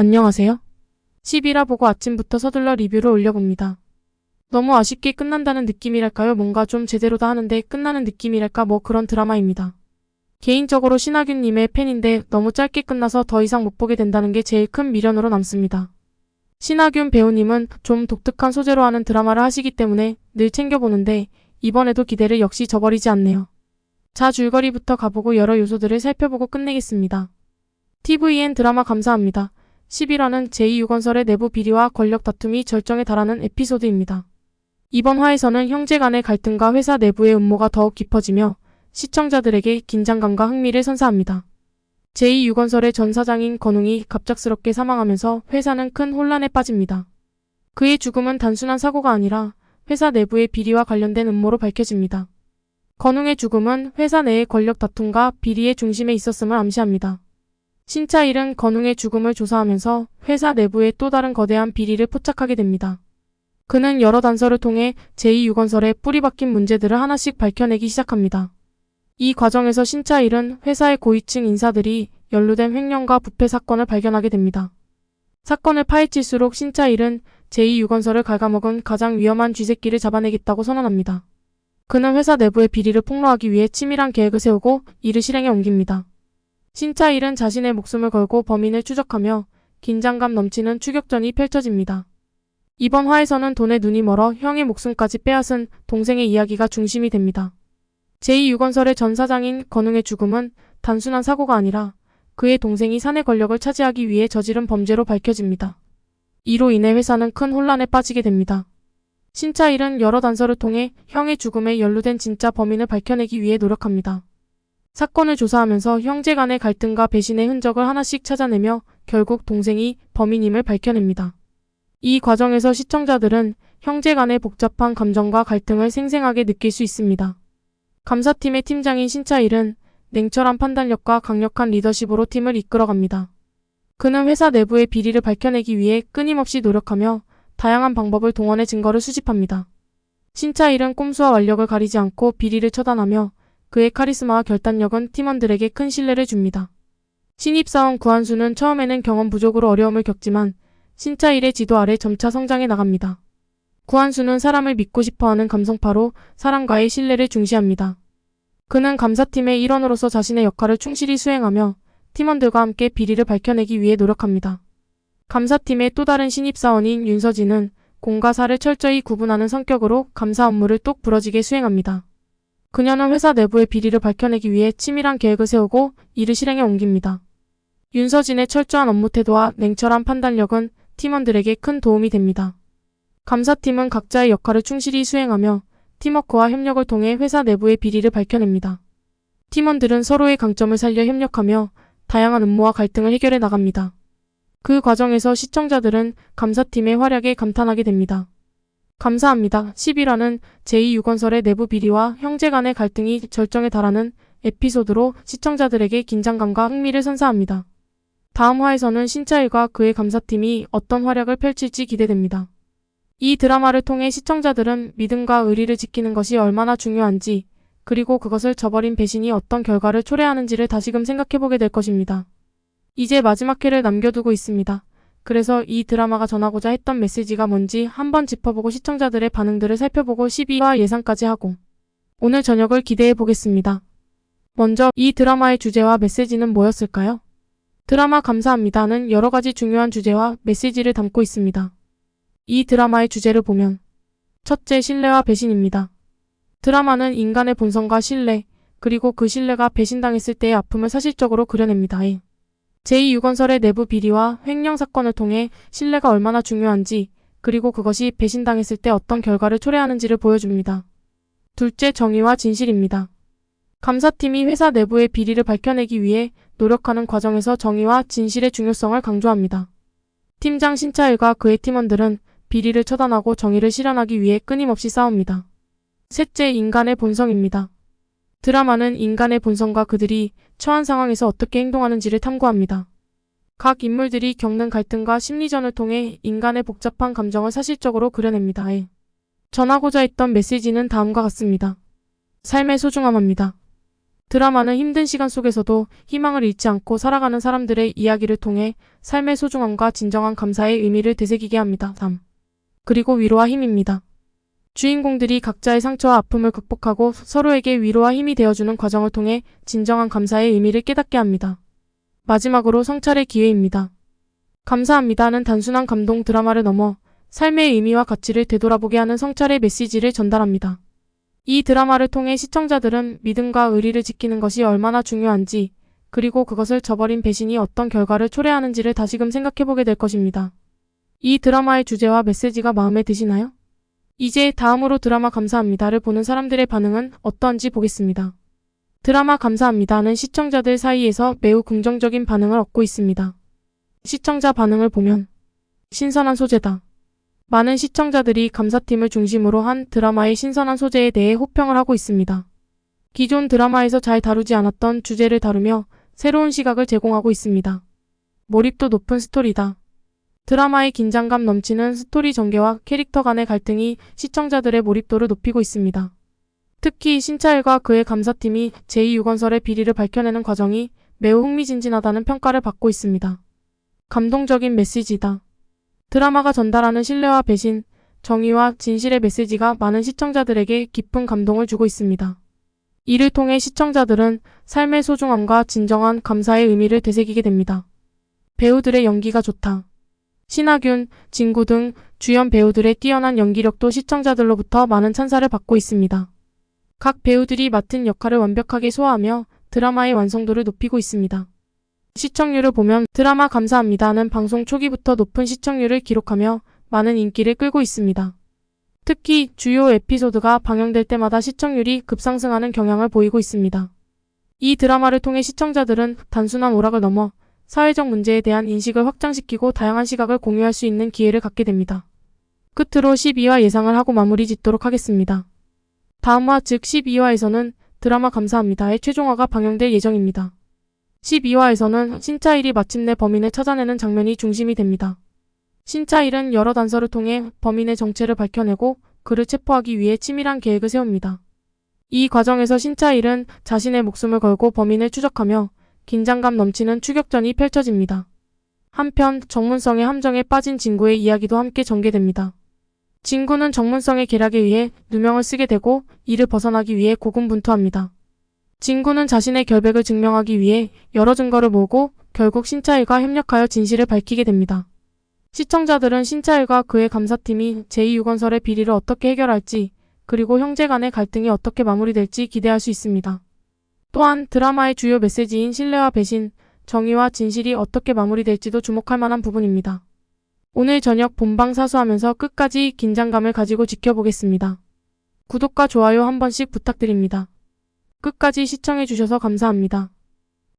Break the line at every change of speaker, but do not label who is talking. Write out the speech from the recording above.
안녕하세요. 10이라 보고 아침부터 서둘러 리뷰를 올려봅니다. 너무 아쉽게 끝난다는 느낌이랄까요? 뭔가 좀 제대로다 하는데 끝나는 느낌이랄까 뭐 그런 드라마입니다. 개인적으로 신하균님의 팬인데 너무 짧게 끝나서 더 이상 못 보게 된다는 게 제일 큰 미련으로 남습니다. 신하균 배우님은 좀 독특한 소재로 하는 드라마를 하시기 때문에 늘 챙겨보는데 이번에도 기대를 역시 저버리지 않네요. 자 줄거리부터 가보고 여러 요소들을 살펴보고 끝내겠습니다. TVN 드라마 감사합니다. 11화는 제2유건설의 내부 비리와 권력 다툼이 절정에 달하는 에피소드입니다. 이번 화에서는 형제 간의 갈등과 회사 내부의 음모가 더욱 깊어지며 시청자들에게 긴장감과 흥미를 선사합니다. 제2유건설의 전 사장인 건웅이 갑작스럽게 사망하면서 회사는 큰 혼란에 빠집니다. 그의 죽음은 단순한 사고가 아니라 회사 내부의 비리와 관련된 음모로 밝혀집니다. 건웅의 죽음은 회사 내의 권력 다툼과 비리의 중심에 있었음을 암시합니다. 신차일은 건웅의 죽음을 조사하면서 회사 내부의 또 다른 거대한 비리를 포착하게 됩니다. 그는 여러 단서를 통해 제2유건설의 뿌리 박힌 문제들을 하나씩 밝혀내기 시작합니다. 이 과정에서 신차일은 회사의 고위층 인사들이 연루된 횡령과 부패 사건을 발견하게 됩니다. 사건을 파헤칠수록 신차일은 제2유건설을 갉아먹은 가장 위험한 쥐새끼를 잡아내겠다고 선언합니다. 그는 회사 내부의 비리를 폭로하기 위해 치밀한 계획을 세우고 이를 실행에 옮깁니다. 신차일은 자신의 목숨을 걸고 범인을 추적하며 긴장감 넘치는 추격전이 펼쳐집니다. 이번 화에서는 돈에 눈이 멀어 형의 목숨까지 빼앗은 동생의 이야기가 중심이 됩니다. 제2유건설의 전 사장인 건웅의 죽음은 단순한 사고가 아니라 그의 동생이 사내 권력을 차지하기 위해 저지른 범죄로 밝혀집니다. 이로 인해 회사는 큰 혼란에 빠지게 됩니다. 신차일은 여러 단서를 통해 형의 죽음에 연루된 진짜 범인을 밝혀내기 위해 노력합니다. 사건을 조사하면서 형제 간의 갈등과 배신의 흔적을 하나씩 찾아내며 결국 동생이 범인임을 밝혀냅니다. 이 과정에서 시청자들은 형제 간의 복잡한 감정과 갈등을 생생하게 느낄 수 있습니다. 감사팀의 팀장인 신차일은 냉철한 판단력과 강력한 리더십으로 팀을 이끌어갑니다. 그는 회사 내부의 비리를 밝혀내기 위해 끊임없이 노력하며 다양한 방법을 동원해 증거를 수집합니다. 신차일은 꼼수와 완력을 가리지 않고 비리를 처단하며 그의 카리스마와 결단력은 팀원들에게 큰 신뢰를 줍니다. 신입사원 구한수는 처음에는 경험 부족으로 어려움을 겪지만 신차일의 지도 아래 점차 성장해 나갑니다. 구한수는 사람을 믿고 싶어하는 감성파로 사람과의 신뢰를 중시합니다. 그는 감사팀의 일원으로서 자신의 역할을 충실히 수행하며 팀원들과 함께 비리를 밝혀내기 위해 노력합니다. 감사팀의 또 다른 신입사원인 윤서진은 공과 사를 철저히 구분하는 성격으로 감사 업무를 똑 부러지게 수행합니다. 그녀는 회사 내부의 비리를 밝혀내기 위해 치밀한 계획을 세우고 이를 실행에 옮깁니다. 윤서진의 철저한 업무 태도와 냉철한 판단력은 팀원들에게 큰 도움이 됩니다. 감사팀은 각자의 역할을 충실히 수행하며 팀워크와 협력을 통해 회사 내부의 비리를 밝혀냅니다. 팀원들은 서로의 강점을 살려 협력하며 다양한 음모와 갈등을 해결해 나갑니다. 그 과정에서 시청자들은 감사팀의 활약에 감탄하게 됩니다. 감사합니다. 11화는 제2유건설의 내부 비리와 형제 간의 갈등이 절정에 달하는 에피소드로 시청자들에게 긴장감과 흥미를 선사합니다. 다음 화에서는 신차일과 그의 감사팀이 어떤 활약을 펼칠지 기대됩니다. 이 드라마를 통해 시청자들은 믿음과 의리를 지키는 것이 얼마나 중요한지, 그리고 그것을 저버린 배신이 어떤 결과를 초래하는지를 다시금 생각해보게 될 것입니다. 이제 마지막 회를 남겨두고 있습니다. 그래서 이 드라마가 전하고자 했던 메시지가 뭔지 한번 짚어보고 시청자들의 반응들을 살펴보고 12화 예상까지 하고 오늘 저녁을 기대해 보겠습니다. 먼저 이 드라마의 주제와 메시지는 뭐였을까요? 드라마 감사합니다는 여러 가지 중요한 주제와 메시지를 담고 있습니다. 이 드라마의 주제를 보면 첫째 신뢰와 배신입니다. 드라마는 인간의 본성과 신뢰, 그리고 그 신뢰가 배신당했을 때의 아픔을 사실적으로 그려냅니다. 제2유건설의 내부 비리와 횡령 사건을 통해 신뢰가 얼마나 중요한지, 그리고 그것이 배신당했을 때 어떤 결과를 초래하는지를 보여줍니다. 둘째 정의와 진실입니다. 감사팀이 회사 내부의 비리를 밝혀내기 위해 노력하는 과정에서 정의와 진실의 중요성을 강조합니다. 팀장 신차일과 그의 팀원들은 비리를 처단하고 정의를 실현하기 위해 끊임없이 싸웁니다. 셋째 인간의 본성입니다. 드라마는 인간의 본성과 그들이 처한 상황에서 어떻게 행동하는지를 탐구합니다. 각 인물들이 겪는 갈등과 심리전을 통해 인간의 복잡한 감정을 사실적으로 그려냅니다. 전하고자 했던 메시지는 다음과 같습니다. 삶의 소중함입니다. 드라마는 힘든 시간 속에서도 희망을 잃지 않고 살아가는 사람들의 이야기를 통해 삶의 소중함과 진정한 감사의 의미를 되새기게 합니다. 3. 그리고 위로와 힘입니다. 주인공들이 각자의 상처와 아픔을 극복하고 서로에게 위로와 힘이 되어주는 과정을 통해 진정한 감사의 의미를 깨닫게 합니다. 마지막으로 성찰의 기회입니다. 감사합니다는 단순한 감동 드라마를 넘어 삶의 의미와 가치를 되돌아보게 하는 성찰의 메시지를 전달합니다. 이 드라마를 통해 시청자들은 믿음과 의리를 지키는 것이 얼마나 중요한지, 그리고 그것을 저버린 배신이 어떤 결과를 초래하는지를 다시금 생각해보게 될 것입니다. 이 드라마의 주제와 메시지가 마음에 드시나요? 이제 다음으로 드라마 감사합니다를 보는 사람들의 반응은 어떠한지 보겠습니다. 드라마 감사합니다는 시청자들 사이에서 매우 긍정적인 반응을 얻고 있습니다. 시청자 반응을 보면 신선한 소재다. 많은 시청자들이 감사팀을 중심으로 한 드라마의 신선한 소재에 대해 호평을 하고 있습니다. 기존 드라마에서 잘 다루지 않았던 주제를 다루며 새로운 시각을 제공하고 있습니다. 몰입도 높은 스토리다. 드라마의 긴장감 넘치는 스토리 전개와 캐릭터 간의 갈등이 시청자들의 몰입도를 높이고 있습니다. 특히 신차일과 그의 감사팀이 제2유건설의 비리를 밝혀내는 과정이 매우 흥미진진하다는 평가를 받고 있습니다. 감동적인 메시지다. 드라마가 전달하는 신뢰와 배신, 정의와 진실의 메시지가 많은 시청자들에게 깊은 감동을 주고 있습니다. 이를 통해 시청자들은 삶의 소중함과 진정한 감사의 의미를 되새기게 됩니다. 배우들의 연기가 좋다. 신하균, 진구 등 주연 배우들의 뛰어난 연기력도 시청자들로부터 많은 찬사를 받고 있습니다. 각 배우들이 맡은 역할을 완벽하게 소화하며 드라마의 완성도를 높이고 있습니다. 시청률을 보면 드라마 감사합니다는 방송 초기부터 높은 시청률을 기록하며 많은 인기를 끌고 있습니다. 특히 주요 에피소드가 방영될 때마다 시청률이 급상승하는 경향을 보이고 있습니다. 이 드라마를 통해 시청자들은 단순한 오락을 넘어 사회적 문제에 대한 인식을 확장시키고 다양한 시각을 공유할 수 있는 기회를 갖게 됩니다. 끝으로 12화 예상을 하고 마무리 짓도록 하겠습니다. 다음화 즉 12화에서는 드라마 감사합니다의 최종화가 방영될 예정입니다. 12화에서는 신차일이 마침내 범인을 찾아내는 장면이 중심이 됩니다. 신차일은 여러 단서를 통해 범인의 정체를 밝혀내고 그를 체포하기 위해 치밀한 계획을 세웁니다. 이 과정에서 신차일은 자신의 목숨을 걸고 범인을 추적하며 긴장감 넘치는 추격전이 펼쳐집니다. 한편 정문성의 함정에 빠진 진구의 이야기도 함께 전개됩니다. 진구는 정문성의 계략에 의해 누명을 쓰게 되고 이를 벗어나기 위해 고군분투합니다. 진구는 자신의 결백을 증명하기 위해 여러 증거를 모으고 결국 신차일과 협력하여 진실을 밝히게 됩니다. 시청자들은 신차일과 그의 감사팀이 제2유건설의 비리를 어떻게 해결할지 그리고 형제 간의 갈등이 어떻게 마무리될지 기대할 수 있습니다. 또한 드라마의 주요 메시지인 신뢰와 배신, 정의와 진실이 어떻게 마무리될지도 주목할 만한 부분입니다. 오늘 저녁 본방 사수하면서 끝까지 긴장감을 가지고 지켜보겠습니다. 구독과 좋아요 한 번씩 부탁드립니다. 끝까지 시청해주셔서 감사합니다.